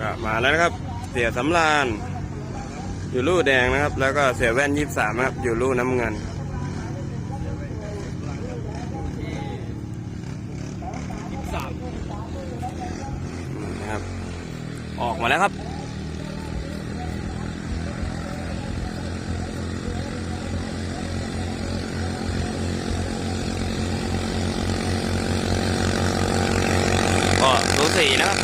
ก็มาแล้วนะครับ เสียสำราญ อยู่ลู่แดงนะครับ แล้วก็เสียแว่นยี่สามนะครับ อยู่ลู่น้ำเงินสามนะครับ ออกมาแล้วครับ ก็สูสีนะครับ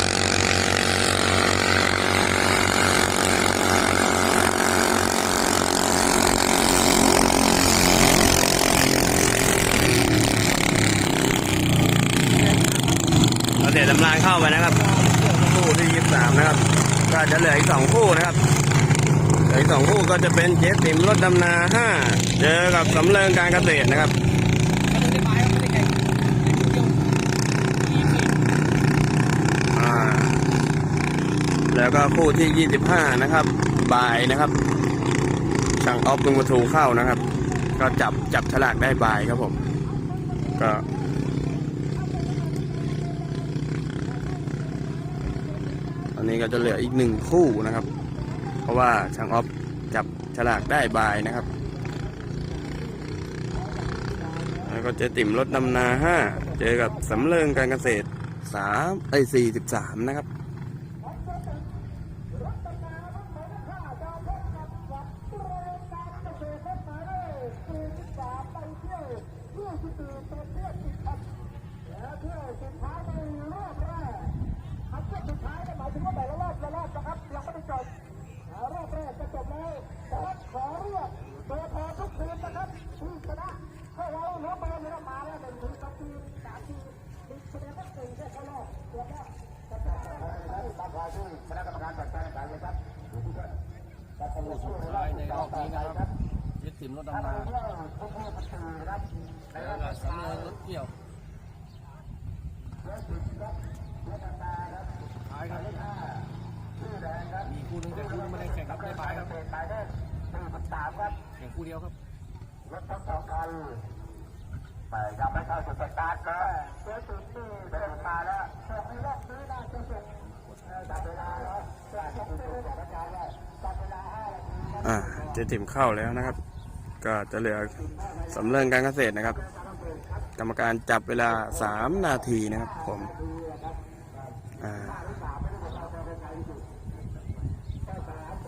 เราเสียสำราน เข้าไปนะครับ คู่ที่ยี่สามนะครับ ก็จะเหลืออีกสองคู่นะครับเหลืออีกสองคู่ก็จะเป็นเจสติมรถดำนาห้าเจอกับสำเริงการเกษตรนะครับแล้วก็คู่ที่ยี่สิบห้านะครับ บ่ายนะครับช่างออฟลุงประตูเข้านะครับ ก็จับจับฉลากได้บ่ายครับผม ก็ ตอ นี้ก็จะเหลืออีกหนึ่งคู่นะครับ เพราะว่าช่างออฟจับฉลากได้บายนะครับ แล้วก็เจติ่มรถดำนาห้าเจอกับสำเริงการเกษตรสามไอสี่สิบสามนะครับ คู่สุดท้ายในรอบนี้นะครับ ยึดถิ่มาแล้วก็สำริงรถเกี่ยวท้ายครับมีคู่นึงแต่คู่นี้ไม่ได้แข่งครับได้บายครับแข่งคู่เดียวครับรถทั้งสองคันแต่ยังไม่เข้าจุดสตาร์ทก็เสียสุดที่เดินมาแล้วส่งในรอบนี้น่าจะส่งจับเวลาแล้วจับเวลาห้านาทีอ่าเจติ่มเข้าแล้วนะครับ ก็จะเหลือสำเริงการเกษตรนะครับ กรรมการจับเวลาสามนาทีนะครับผมอ่า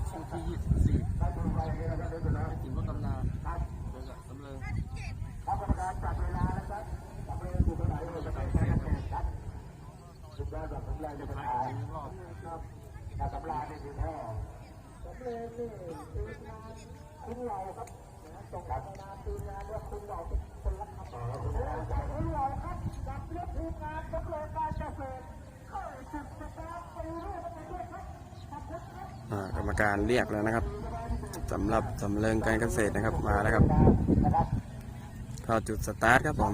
คู่ที่ยี่สิบสี่ยึดถิ่มรถดำนาเจอกับ กรรมการเรียกแล้วนะครับสำหรับสำเริงการเกษตรนะครับมาแล้วครับเข้าจุดสตาร์ทครับผม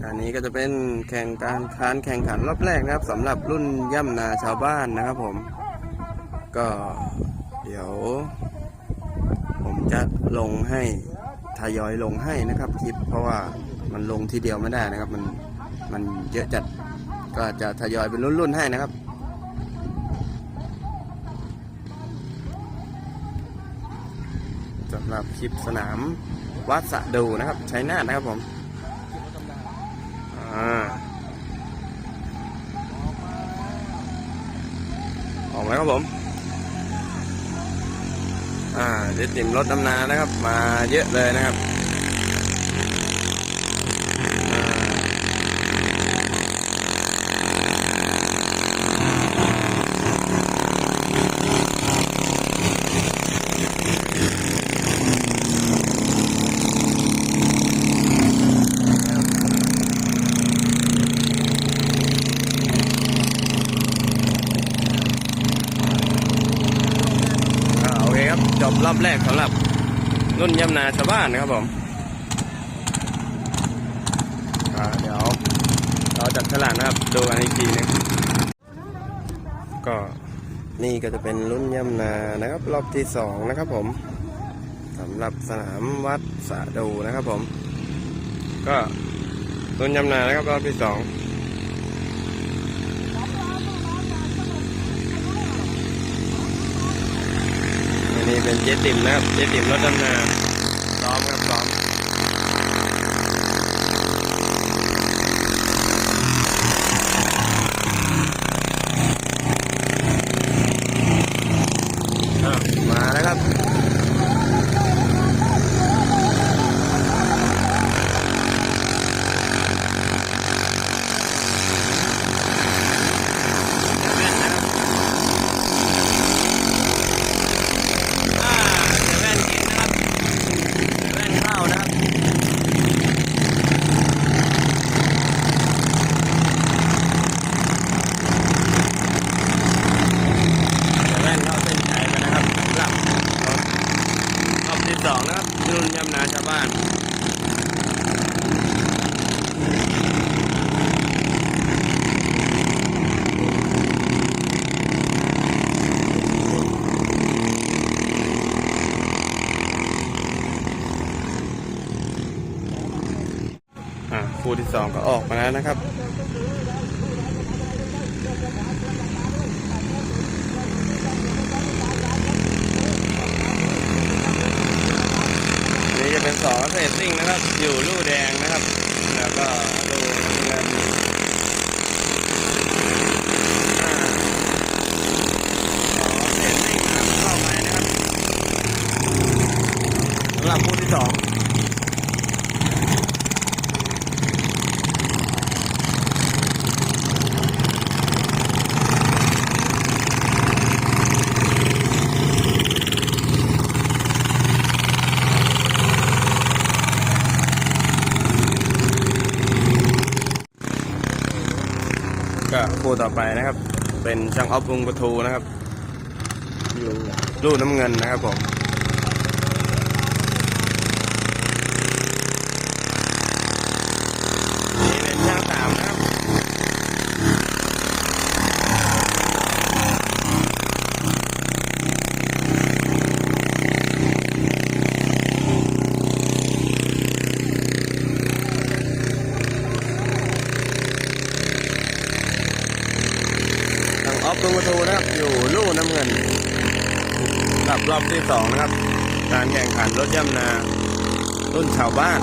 การนี้ก็จะเป็นแข่งการคานแข่งขันรอบแรกนะครับสำหรับรุ่นย่ำนาชาวบ้านนะครับผม ก็เดี๋ยว จะลงให้ทยอยลงให้นะครับคลิป เพราะว่ามันลงทีเดียวไม่ได้นะครับ มันมันเยอะจัดก็จะทยอยเป็นรุ่นๆให้นะครับสำหรับคลิปสนามวัดสะดูนะครับใช้หน้านะครับผมออกมาแล้วครับผม อ่า เดี๋ยวติ่มรถดำนานะครับ มาเยอะเลยนะครับอ่าอ่าโอเคครับ จบรอบ แรกสำหรับรุ่นย่ำนาชาวบ้านนะครับผมเดี๋ยวเราจับฉลากนะครับดูกันอีกทีนึงก็นี่ก็จะเป็นรุ่นย่ำนานะครับ รอบที่สองนะครับผมสำหรับสนามวัดสะดูนะครับผม ก็รุ่นย่ำนานะครับรอบที่สอง นี่เป็นเจ๊ติ๋มนะครับ เจ๊ติ๋มรถดำนา คู่ที่สองก็ออกมาแล้วนะครับนี่จะเป็นสองเศษซิ่งนะครับ อยู่ลู่แดงนะครับ แล้วก็ลู่เงินอ่าสองเศษซิ่งนะครับเข้าไปนะครับสำหรับคู่ที่สอง ก็ คู่ต่อไปนะครับ เป็นช่างออฟวงประตูนะครับ อยู่รูน้ำเงินนะครับผม 2นะครับ การแข่งขันรถย่ำนารุ่นชาวบ้าน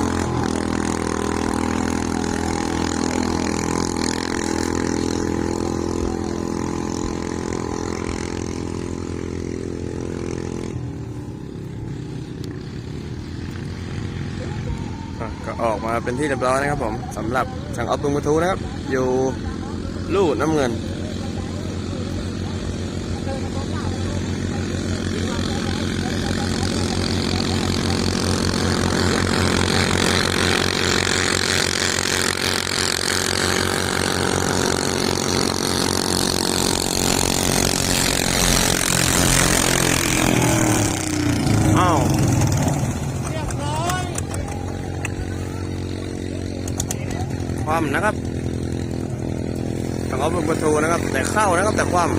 ก็ออกมาเป็นที่เรียบร้อยนะครับผมสำหรับสังออฟตุงกระทูนะครับ อยู่ลู่น้ำเงิน ความนะครับทางออฟเป็นประตูนะครับ แต่เข้านะครับแต่ความ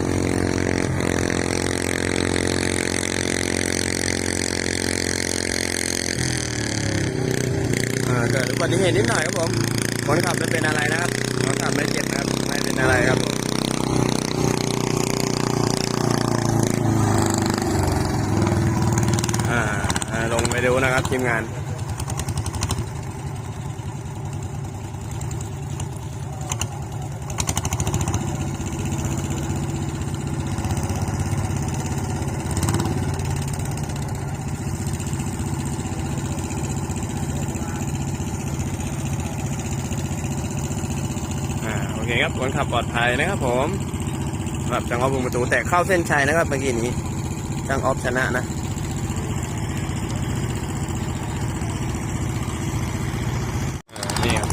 เกิดอุบัติเหตุนิดหน่อยครับผมคนขับไม่เป็นอะไรนะครับคนขับไม่เจ็บนะครับ ไม่เป็นอะไรครับผมลงไปดูนะครับทีมงาน เคครับคนขับปลอดภัยนะครับผมสำหรับจังออฟวงประตูแต่เข้าเส้นชัยนะครับเมื่อกี้นี้จังออฟชนะนะนี่ครับ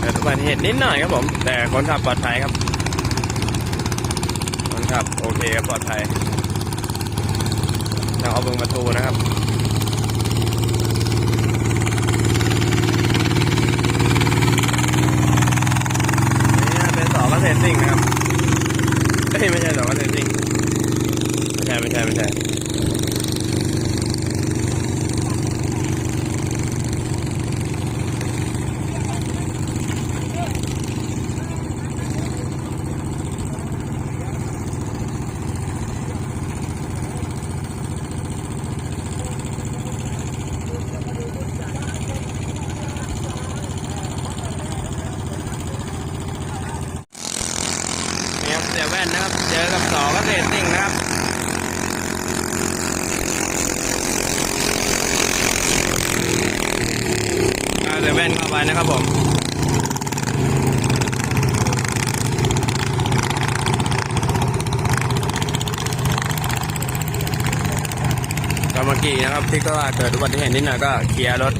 เกิดอุบัติเหตุนิดหน่อยครับผม แต่คนขับปลอดภัยครับ คนขับโอเคครับปลอดภัยจังออฟวงประตูนะครับ นี่เป็นสองเกษตรสิ่งนะครับเอ้ยไม่ใช่สองเกษตรสิ่งไม่ใช่ไม่ใช่ไม่ใช่ แว่นนะครับ เจอกับสอเกษตรสิ่งนะครับเอาเซเว่นเข้าไปนะครับผมก็เมื่อกี้นะครับที่ก็เกิดอุบัติเหตุนิดหน่อยก็เคลียร์รถ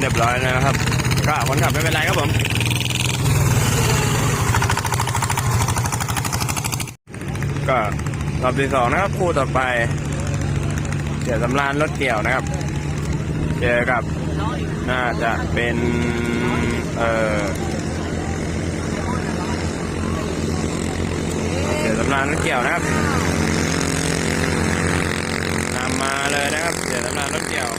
เรียบร้อยนะครับ ก็คนขับไม่เป็นไรครับผม ก็รอบที่สองนะครับคู่ต่อไปเสียสำรานรถเกี่ยวนะครับ เจอกับน่าจะเป็นเออเสียสำรานรถเกี่ยวนะครับนำมาเลยนะครับ เสียสำรานรถเกี่ยว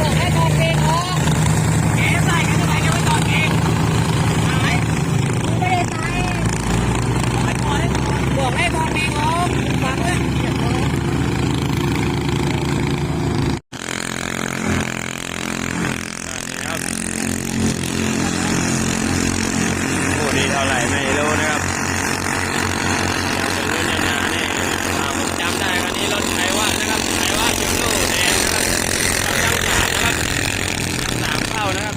บอกให้ถอดเบรกออกแกใส่กันทำไมแกไม่ถอดเองไม่ได้ใส่บอกให้ถอดเบรกออกฟังเลย ครับคู่นี้เท่าไหร่ไม่รู้นะครับยังเป็นรุ่นหนาๆนี่อ่าผมจำได้คันนี้รถไทยว่านะครับไทยว่าจิมโน่แดงนะครับตั้งสามนะครับตั้งสามเข้านะครับ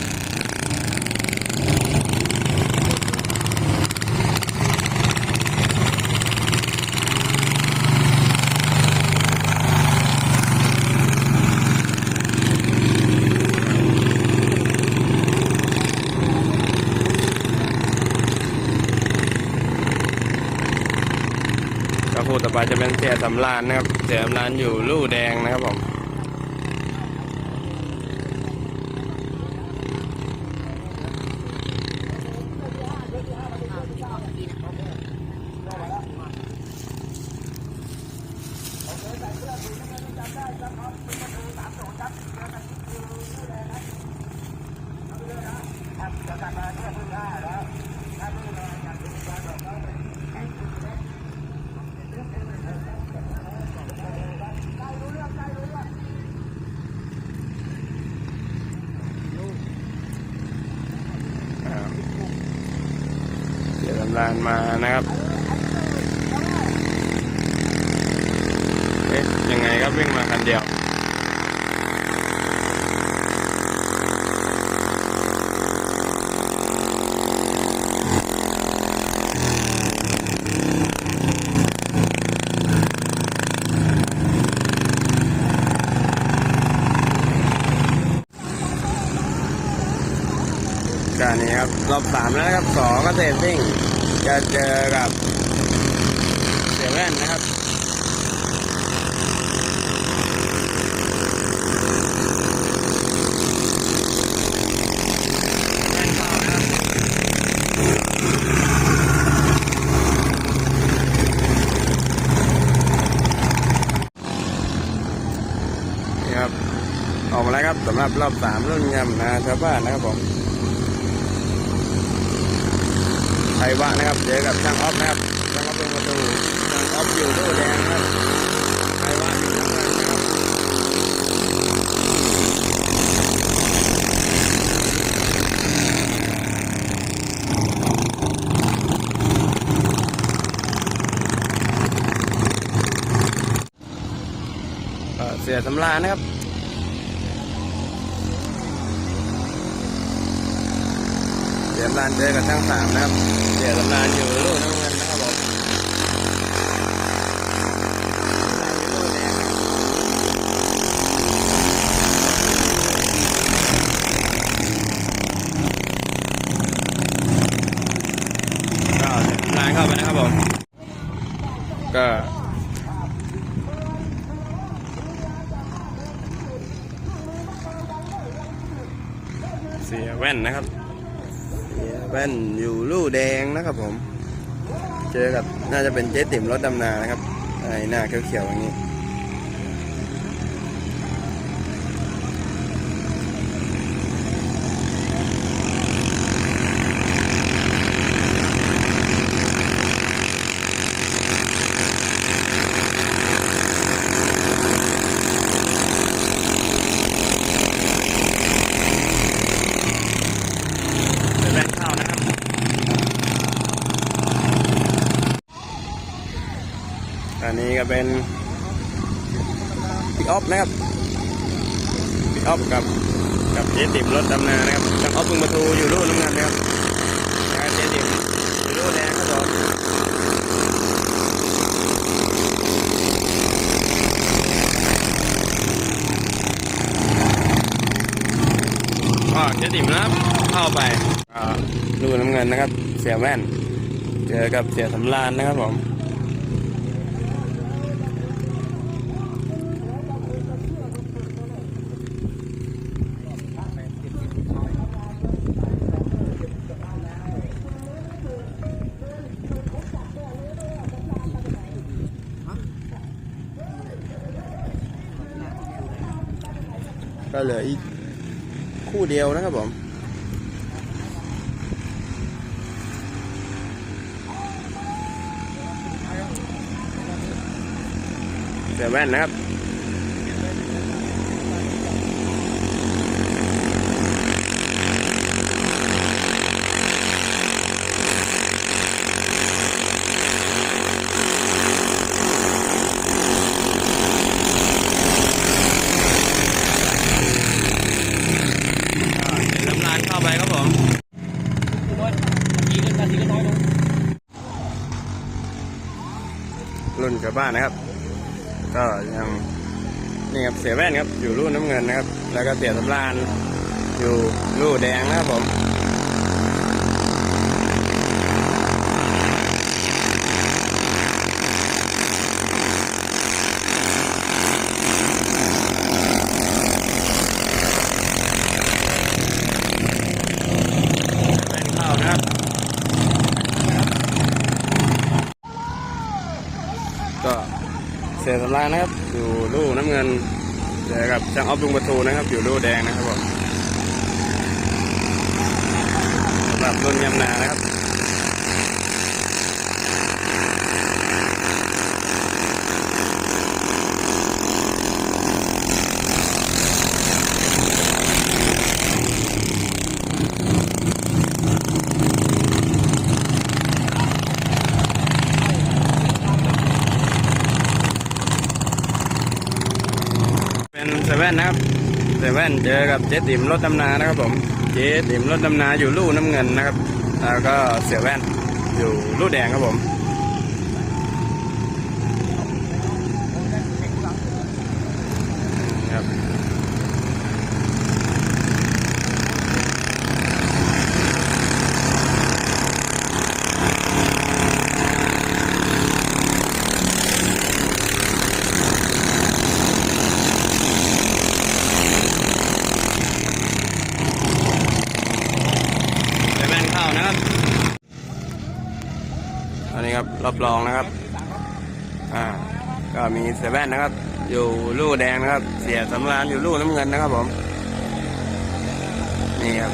ก็คู่ต่อไป จะเป็นเสียสำรานนะครับ เสียสำรานอยู่ลู่แดงนะครับผม เสียสำรานมานะครับเอ๊ะยังไงครับวิ่งมาคันเดียวการนี้ครับรอบสามแล้วครับสองก็เตะซิ่ง จะเจอกับเสียแว่นนะครับออกมาแล้วครับสำหรับรอบสามรุ่นยำนาชาวบ้านนะครับผม ไทยวะนะครับเจอกับช่างออฟนะครับช่างออฟเป็นประตูช่างออฟอยู่ตู้แดงนะครับไทยวะอยู่น้ำเงินนะครับเอ่อเสียสำราญนะครับ เสียสำรานเจอกับช่างสามนะครับเดี๋ยวลำลานอยู่ลูกน้ำเงินนะครับผมก็เสียสำราญเข้าไปนะครับผม ก็ เสียแว่นนะครับ เสียแว่นอยู่ลู่แดง นะครับผม เจอกับน่าจะเป็นเจ๊ติ๋มรถดำนานะครับไอ้หน้าเขียวๆอย่างนี้ นี้ก็ เป็นปิกออฟนะครับปิกออฟกับกับเจติมรถดำนานะครับช่างออฟบึงประตูอยู่รูน้ำเงินนะครับเจติมอยู่รูแดงครับผมก็เจติมนะครับเข้าไปอ่ารูน้ำเงินนะครับ เสียแว่น เจอกับเสียสำรานนะครับผม ก็เหลืออีกคู่เดียวนะครับผมเสียแว่นนะครับ ลำลานเข้าไปครับผม น้อยทีก็นาทีก็น้อยลง รุ่นชาว บ้านนะครับ ก็ยังนี่ครับเสียแว่นครับอยู่รุ่นน้ำเงินนะครับ แล้วก็เสียสำรานอยู่รุ่นแดงนะครับผมแว่นเข้านะครับ ก็ เสียสำรานนะครับ อยู่ลูกน้ำเงินเจอกับช่างออฟลุงประตูนะครับ อยู่ลูกแดงนะครับผมสำหรับรุ่นยำนานะครับ เป็นเซเว่นนะครับเซเว่นเจอกับเจ๊ติ๋มรถดำนานะครับผมเจ๊ติ๋มรถดำนาอยู่ลู่น้ำเงินนะครับแล้วก็เสียแว่นอยู่ลู่แดงครับผม นะครับอันนี้ครับรอบรองนะครับ อ่า ก็มีเซเว่นนะครับ อยู่ลู่แดงนะครับ เสียสำรานอยู่ลู่น้ำเงินนะครับผม นี่ครับ